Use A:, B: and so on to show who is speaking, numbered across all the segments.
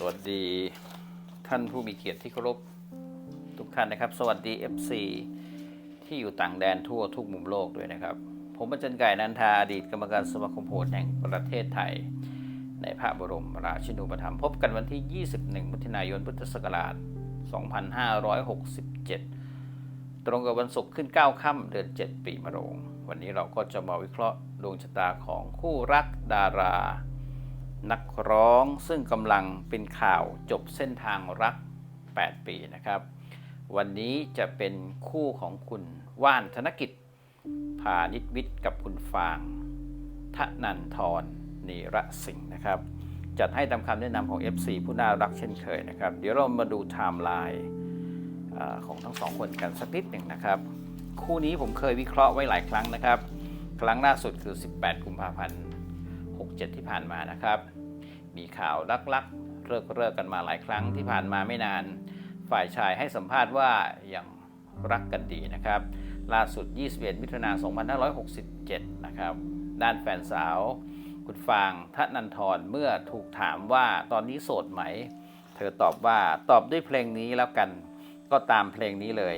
A: สวัสดีท่านผู้มีเกียรติที่เคารพทุกท่านนะครับ สวัสดี FC ที่อยู่ต่างแดนทั่วทุกมุมโลกด้วยนะครับ ผมอาจารย์ไก่นันทาอดีตกรรมการสมาคมโหรแห่งประเทศไทย ในพระบรมราชินูปถัมภ์พบกันวันที่ 21 มิถุนายนพุทธศักราช 2567 ตรงกับวันศุกร์ขึ้น 9 ค่ำเดือน 7 ปีมะโรง วันนี้เราก็จะมาวิเคราะห์ดวงชะตาของคู่รักดารา นักร้องซึ่งกำลังเป็นข่าวจบเส้นทางรัก 8 ปีนะครับ วันนี้จะเป็นคู่ของคุณว่านธนกิจพาณิชวิทย์กับคุณฟางทนันทรนีระสิงห์นะครับ จัดให้ตามคำแนะนำของ FC ผู้น่ารักเช่นเคยนะครับ เดี๋ยวเรามาดูไทม์ไลน์ของทั้งสองคนกันสักนิดหนึ่งนะครับ คู่นี้ผมเคยวิเคราะห์ไว้หลายครั้งนะครับ ครั้งล่าสุดคือ 18 กุมภาพันธ์ 67 ที่ผ่านมานะครับ มีข่าวลักๆเลิกเลิกกันมาหลายครั้งที่ผ่านมาไม่นาน ฝ่ายชายให้สัมภาษณ์ว่ายังรักกันดีนะครับ ล่าสุด 21 มิถุนายน 2567 นะครับ ด้านแฟนสาว คุณฟางทนันทรเมื่อถูกถามว่าตอนนี้โสดไหม เธอตอบว่าตอบด้วยเพลงนี้แล้วกันก็ตามเพลงนี้เลย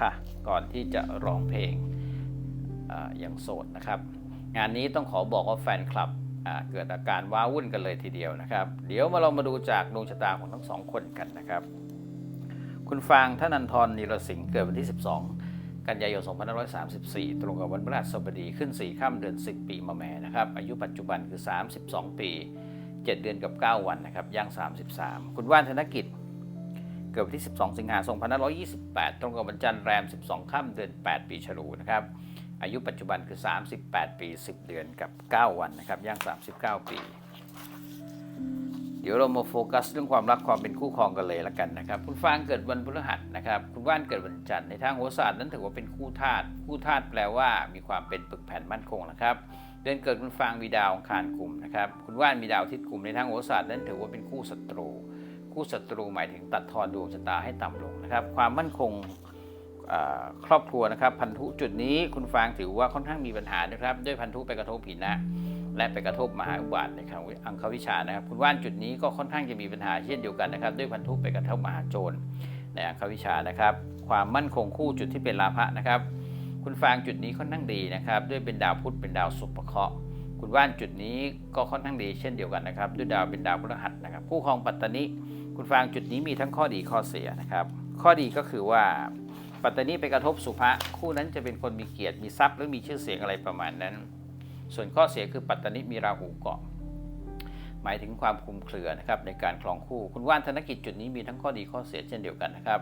A: ค่ะ ก่อนที่จะร้องเพลงอย่างโสดนะครับ งานนี้ต้องขอบอกว่าแฟนคลับ เกิดอาการว้าวุ่นกันเลยทีเดียวนะครับ เดี๋ยวมาเรามาดูจากดวงชะตาของทั้งสองคนกันนะครับ คุณฟางท่านันทรนิรสิงห์เกิดวันที่ 12 กันยายน 2534 ตรงกับวันพฤหัสบดีขึ้น 4 ค่ำเดือน 10 ปีมะแม่นะครับ อายุปัจจุบันคือ 32 ปี 7 เดือนกับ 9 วันนะครับ ย่าง 33 คุณว่านธนกิจเกิดวันที่ 12 สิงหาคม 2528 ตรงกับวันจันทร์แรม 12 ค่ำเดือน 8 ปีฉลูนะครับ อายุปัจจุบันคือ 38 ปี 10 เดือนกับ 9 วันนะครับย่าง 39 ปี เดี๋ยวเรามาโฟกัสเรื่องความรักความเป็นคู่ครองกันเลยละกันนะครับ คุณฟางเกิดวันพฤหัสนะครับ คุณว่านเกิดวันจันทร์ในทางโหราศาสตร์นั้นถือว่าเป็นคู่ธาตุคู่ธาตุแปลว่ามีความเป็นปึกแผ่นมั่นคงนะครับเดือนเกิดคุณฟางมีดาวองคารกลุ่มนะครับคุณว่านมีดาวอาทิตย์กลุ่มในทางโหราศาสตร์นั้นถือว่าเป็นคู่ศัตรู คู่ศัตรูหมายถึงตัดทอนดวงชะตาให้ต่ำลงนะครับ ความมั่นคง ครอบครัวนะครับ พันธุจุดนี้คุณฟางถือว่าค่อนข้างมีปัญหานะครับ ด้วยพันธุไปกระทบผินะ และไปกระทบมหาอุบาทในทางอังควิชานะครับ คุณว่านจุดนี้ก็ค่อนข้างจะมีปัญหาเช่นเดียวกันนะครับ ด้วยพันธุไปกระทบมหาโจรในอังควิชานะครับ ความมั่นคงคู่จุดที่เป็นลาภะนะครับ คุณฟางจุดนี้ค่อนข้างดีนะครับ ด้วยเป็นดาวพุธเป็นดาวสุภเคราะห์คุณว่านจุดนี้ก็ค่อนข้างดีเช่นเดียวกันนะครับ ด้วยดาวเป็นดาวพฤหัสนะครับคู่ครองปัตตานิคุณฟางจุดนี้มีทั้งข้อดีข้อเสียนะครับ ข้อดีก็คือว่า ปัตตานีไปกระทบสุภะคู่นั้นจะเป็นคนมีเกียรติมีทรัพย์หรือมีชื่อเสียงอะไรประมาณนั้น ส่วนข้อเสียคือปัตตานีมีราหูเกาะ หมายถึงความคลุมเครือนะครับในการครองคู่ คุณว่านธนกิจจุดนี้มีทั้งข้อดีข้อเสียเช่นเดียวกันนะครับ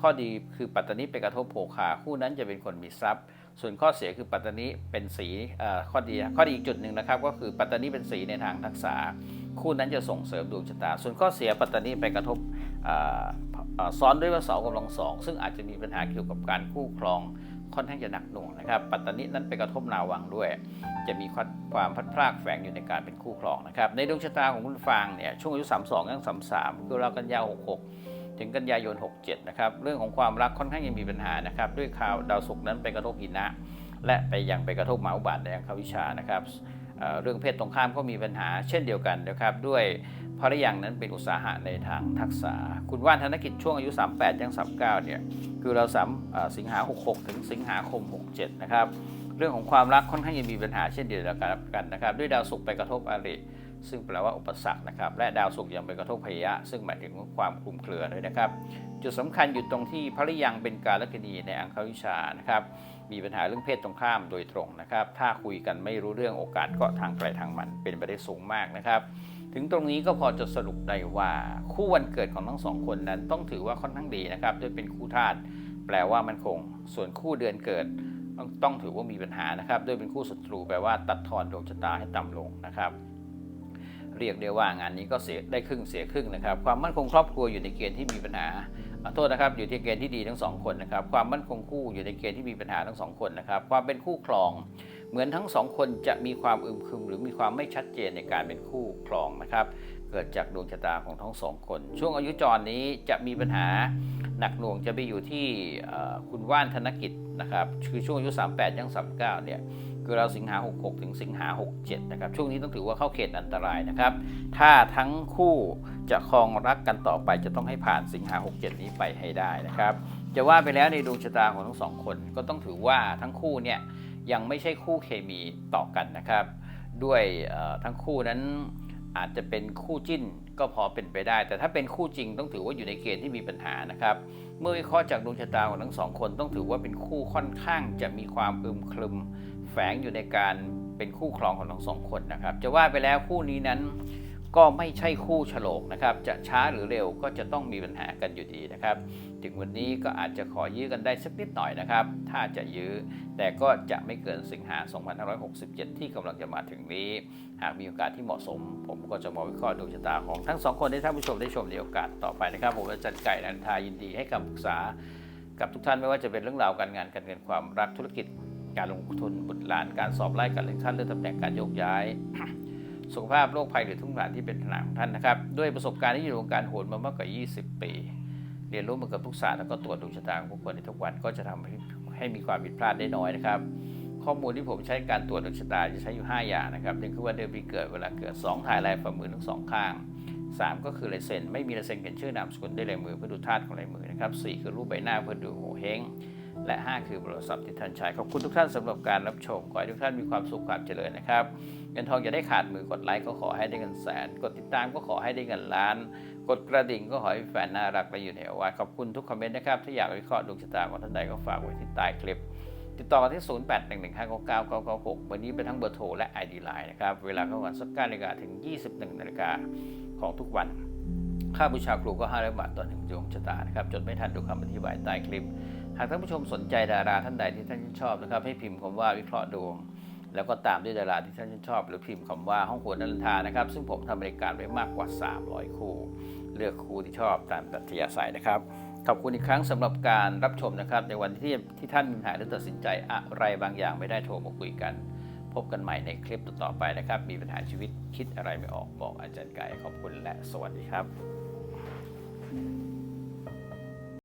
A: ข้อดีคือปัตตานีไปกระทบโภคาคู่นั้นจะเป็นคนมีทรัพย์ ส่วนข้อเสียคือปัตตานีเป็นสีข้อดีข้อดีอีกจุดหนึ่งนะครับ ก็คือปัตตานีเป็นสีในทางทักษะคู่นั้นจะส่งเสริมดวงชะตา ส่วนข้อเสียปัตตานีไปกระทบ ซ้อนด้วยว่าเสากำลังสองซึ่งอาจจะมีปัญหาเกี่ยวกับการคู่ครองค่อนข้างจะหนักหน่วงนะครับ ปัตตานีนั้นไปกระทบนาวังด้วย จะมีความพัดพรากแฝงอยู่ในการเป็นคู่ครองนะครับ ในดวงชะตาของคุณฟางเนี่ยช่วงอายุ 32ยัง33คือเรากันยา66 ถึงกันยายน 67 นะครับ เรื่องของความรักค่อนข้างยังมีปัญหานะครับ ด้วยข่าวดาวศุกร์นั้นไปกระทบหินะ และไปยังไปกระทบหมาอุบาทในอังควิชานะครับเรื่องเพศตรงข้ามก็มีปัญหาเช่นเดียวกันนะครับ ด้วย ภรรยังนั้นเป็นอุตสาหะในทางทักษะ คุณว่านธนกิจช่วงอายุ 38ยัง39 เนี่ย คือเราสามสิงหา 66 ถึงสิงหาคม 67 นะครับ เรื่องของความรักค่อนข้างยังมีปัญหาเช่นเดียวกันนะครับ ด้วยดาวศุกร์ไปกระทบอริซึ่งแปลว่าอุปสรรคนะครับ และดาวศุกร์ยังไปกระทบพยะ ซึ่งหมายถึงความคลุมเครือด้วยนะครับ จุดสำคัญอยู่ตรงที่ภริยังเป็นการลคณีในอังควิชานะครับ มีปัญหาเรื่องเพศตรงข้ามโดยตรงนะครับ ถ้าคุยกันไม่รู้เรื่องโอกาสก็ทางใครทางมันเป็นไปได้สูงมากนะครับ ถึงตรงนี้ก็พอจะสรุปได้ว่าคู่วันเกิดของทั้งสองคนนั้นต้องถือว่าค่อนข้างดีนะครับด้วยเป็นคู่ธาตุแปลว่ามันคง ส่วนคู่เดือนเกิดต้องถือว่ามีปัญหานะครับด้วยเป็นคู่ศัตรูแปลว่าตัดทอนดวงชะตาให้ต่ำลงนะครับ เรียกได้ว่างานนี้ก็เสียได้ครึ่งเสียครึ่งนะครับ ความมั่นคงครอบครัวอยู่ในเกณฑ์ที่มีปัญหาขอโทษนะครับอยู่ที่เกณฑ์ที่ดีทั้งสองคนนะครับ ความมั่นคงคู่อยู่ในเกณฑ์ที่มีปัญหาทั้งสองคนนะครับ ความเป็นคู่ครอง เหมือนทั้งสองคนจะมีความอึมครึม หรือมีความไม่ชัดเจนในการเป็นคู่ครองนะครับ เกิดจากดวงชะตาของทั้งสองคน ช่วงอายุจรนี้จะมีปัญหาหนักหน่วงจะไปอยู่ที่คุณว่านธนกิจนะครับคือช่วงอายุ 38ยัง39เนี่ยคือเราสิงหา 66 ถึงสิงหา 67 นะครับ ช่วงนี้ต้องถือว่าเข้าเขตอันตรายนะครับ ถ้าทั้งคู่จะครองรักกันต่อไปจะต้องให้ผ่านสิงหา 67 นี้ไปให้ได้นะครับ จะว่าไปแล้วในดวงชะตาของทั้งสองคนก็ต้องถือว่าทั้งคู่เนี่ย ยังไม่ใช่คู่เคมีต่อกันนะครับ ด้วยทั้งคู่นั้นอาจจะเป็นคู่จิ้นก็พอเป็นไปได้ แต่ถ้าเป็นคู่จริงต้องถือว่าอยู่ในเกณฑ์ที่มีปัญหานะครับ เมื่อวิเคราะห์จากดวงชะตาของทั้งสองคนต้องถือว่าเป็นคู่ค่อนข้างจะมีความอึมครึม แฝงอยู่ในการเป็นคู่ครองของทั้งสองคนนะครับ จะว่าไปแล้วคู่นี้นั้น ก็ไม่ใช่คู่ฉลกนะครับ จะช้าหรือเร็วก็จะต้องมีปัญหากันอยู่ดีนะครับ ถึงวันนี้ก็อาจจะขอยื้อกันได้สักนิดหน่อยนะครับ ถ้าจะยื้อ แต่ก็จะไม่เกินสิงหา 2567 ที่กำลังจะมาถึงนี้ หากมีโอกาสที่เหมาะสม ผมก็จะมาวิเคราะห์ดวงชะตาของทั้งสองคนให้ท่านผู้ชมได้ชมในโอกาสต่อไปนะครับ ผมอาจารย์ไก่นันทายินดีให้คำปรึกษา กับทุกท่านไม่ว่าจะเป็นเรื่องราวการงานการเงินความรักธุรกิจ การลงทุนบุตรหลานการสอบไล่การเลื่อนขั้นเลื่อนตำแหน่งการโยกย้าย สุขภาพโรคภัยหรือทุกอย่างที่เป็นปัญหาของท่านนะครับ ด้วยประสบการณ์ที่อยู่ในวงการโหนมามากกว่า 20 ปี เรียนรู้มาเกับทุกศาสตร์แล้วก็ตรวจดวงชะตาของผู้คนในทุกวันก็จะทำให้ให้มีความผิดพลาดได้น้อยนะครับ ข้อมูลที่ผมใช้การตรวจดวงชะตาจะใช้อยู่ 5 อย่างนะครับหนึ่งคือวันเดือนปีเกิดเวลาเกิด 2 ถ่ายลายฝ่ามือทั้งสองข้าง 3 ก็คือลายเซ็นไม่มีลายเซ็นเขียนชื่อนามสกุลได้วยลายมือเพื่อดูธาตุของลายมือนะครับ4คือรูปใบหน้าเพื่อดูโหเฮงและ 5 คือโทรศัพท์ที่ท่านใช้ขอบคุณทุกท่านสำหรับการรับชมขอให้ทุกท่านมีความสุขความเจริญนะครับ เงินทองอย่าได้ขาดมือกดไลค์ก็ขอให้ได้เงินแสน กดติดตามก็ขอให้ได้เงินล้าน กดกระดิ่งก็ขอให้แฟนน่ารักและอยู่ในอวายขอบคุณทุกคอมเมนต์นะครับถ้าอยากวิเคราะห์ดวงชะตาของท่านใดก็ฝากไว้ที่ใต้คลิป ติดต่อมาที่ 0811599996 วันนี้เป็นทั้งเบอร์โทรและ ID Line นะครับเวลาเข้าวันสัก9นาฬิกาถึง 21นาฬิกาของทุกวันค่าบูชาครูก็500บาทต่อหนึ่งดวงชะตานะครับจดไม่ทันดูคำอธิบายใต้คลิป หากท่านผู้ชมสนใจดาราท่านใดที่ท่านชอบนะครับ ให้พิมพ์คำว่าวิเคราะห์ดวง แล้วก็ตามด้วยดาราที่ท่านชอบ หรือพิมพ์คำว่าห้องโหนนันทานะครับ ซึ่งผมทำรายการไว้มากกว่า 300 คู่ เลือกคู่ที่ชอบตามตัทยาศัยนะครับ ขอบคุณอีกครั้งสำหรับการรับชมนะครับ ในวันที่ที่ท่านมีปัญหาหรือตัดสินใจอะไรบางอย่างไม่ได้โทรมาคุยกัน พบกันใหม่ในคลิปต่อๆไปนะครับ มีปัญหาชีวิตคิดอะไรไม่ออกบอกอาจารย์ไก่ขอบคุณและสวัสดีครับ